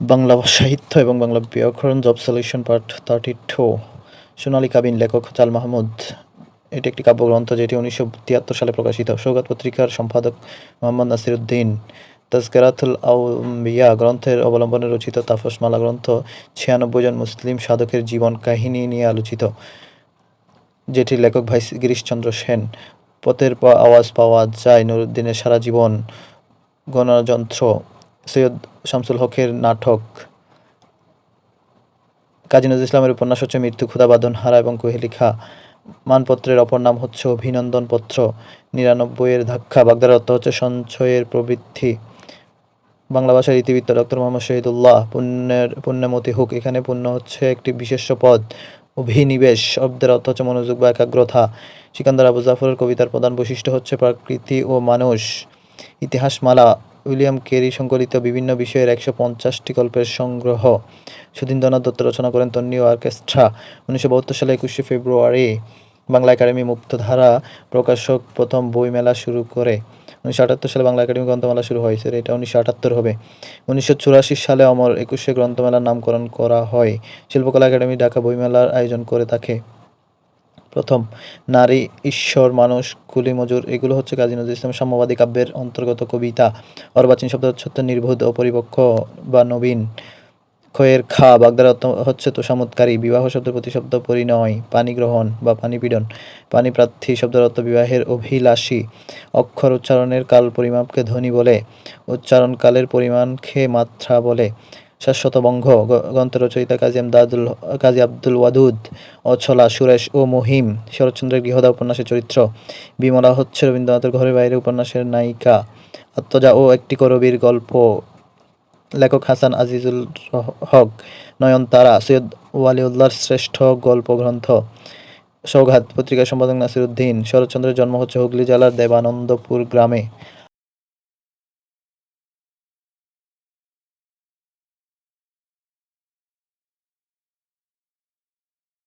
বাংলা সাহিত্য এবং বাংলা ব্যাকরণ job solution part thirty two Sonali Kabin লেখক চাল মাহমুদ। এটি একটি কাব্যগ্রন্থ যেটি উনিশশো তিয়াত্তর সালে প্রকাশিত। সৌগাত পত্রিকার সম্পাদক মোহাম্মদ নাসির উদ্দিন তাজকেরাতুল আউমিয়া গ্রন্থের অবলম্বনে রচিত তাপসমালা গ্রন্থ ছিয়ানব্বই জন মুসলিম সাধকের জীবন কাহিনী নিয়ে আলোচিত যেটির লেখক ভাই গিরিশচন্দ্র সেন। পথের আওয়াজ পাওয়া যায় নুরুদ্দিনের সারা জীবন গণযন্ত্র সৈয়দ শামসুল হকের নাটক কাজী নজরুল ইসলামের উপন্যাস হচ্ছে মৃত্যু ক্ষুদাবাদন হারা এবং কোহেলিখা মানপত্রের অপর নাম হচ্ছে অভিনন্দন পত্র। নিরানব্বইয়ের ধাক্কা। বাগদার অর্থ হচ্ছে সঞ্চয়ের প্রবৃদ্ধি বাংলা ভাষার ইতিবৃত্ত ডক্টর মোহাম্মদ শহীদুল্লাহ। পুণ্যের, পুণ্যমতি হুক, এখানে পুণ্য হচ্ছে একটি বিশেষ পদ। অভিনিবেশ। শব্দের অর্থ হচ্ছে মনোযোগ বা একাগ্রতা। সিকান্দার আবু জাফরের কবিতার প্রধান বৈশিষ্ট্য হচ্ছে প্রকৃতি ও মানুষ। ইতিহাসমালা। উইলিয়াম কেরি সংকলিত বিভিন্ন বিষয়ের একশো পঞ্চাশটি গল্পের সংগ্রহ। সুধীন্দ্রনাথ দত্ত রচনা করেন তন্নি অর্কেস্ট্রা। উনিশশো বাহাত্তর সালে একুশে ফেব্রুয়ারি বাংলা একাডেমি মুক্তধারা প্রকাশক প্রথম বইমেলা শুরু করে। উনিশশো আটাত্তর সালে বাংলা একাডেমি গ্রন্থমেলা শুরু হয়েছে এটা উনিশশো আটাত্তর হবে। উনিশশো চুরাশি সালে অমর একুশে গ্রন্থমেলার নামকরণ করা হয়। শিল্পকলা একাডেমি ঢাকা বইমেলার আয়োজন করে থাকে। প্রথম নারী, ঈশ্বর, মানুষ, কুলি, মজুর, এগুলো হচ্ছে কাজী নজরুল ইসলাম সাম্যবাদী কাব্যের অন্তর্গত কবিতা। অর্বাচীন শব্দ হচ্ছে নির্বোধ অপরিপক্ষ বা নবীন। ক্ষয়ের খা, বাগদার হচ্ছে তোষামতকারী বিবাহ শব্দের প্রতিশব্দ, পরিণয়, পানি গ্রহণ বা পানি পীড়ন। পানি প্রার্থী শব্দের অর্থ বিবাহের অভিলাষী। অক্ষর উচ্চারণের কাল পরিমাপকে ধ্বনি বলে। উচ্চারণ উচ্চারণকালের পরিমাণকে মাত্রা বলে। শাশ্বত বঙ্গ গ্রন্থ রচয়িতা কাজী আমদাদুল, কাজী আব্দুল ওয়াদুদ, অছলা, সুরেশ ও মহিম। শরৎচন্দ্রের গৃহদা উপন্যাসের চরিত্র। বিমলা হচ্ছে রবীন্দ্রনাথের ঘরের বাইরে উপন্যাসের নায়িকা। আত্মজা ও একটি করবীর গল্প। লেখক হাসান আজিজুল হক। নয়নতারা, সৈয়দ ওয়ালিউল্লাহর শ্রেষ্ঠ গল্প গ্রন্থ সৌঘাত পত্রিকার সম্পাদক নাসির উদ্দিন শরৎচন্দ্রের জন্ম হচ্ছে হুগলি জেলার দেবানন্দপুর গ্রামে।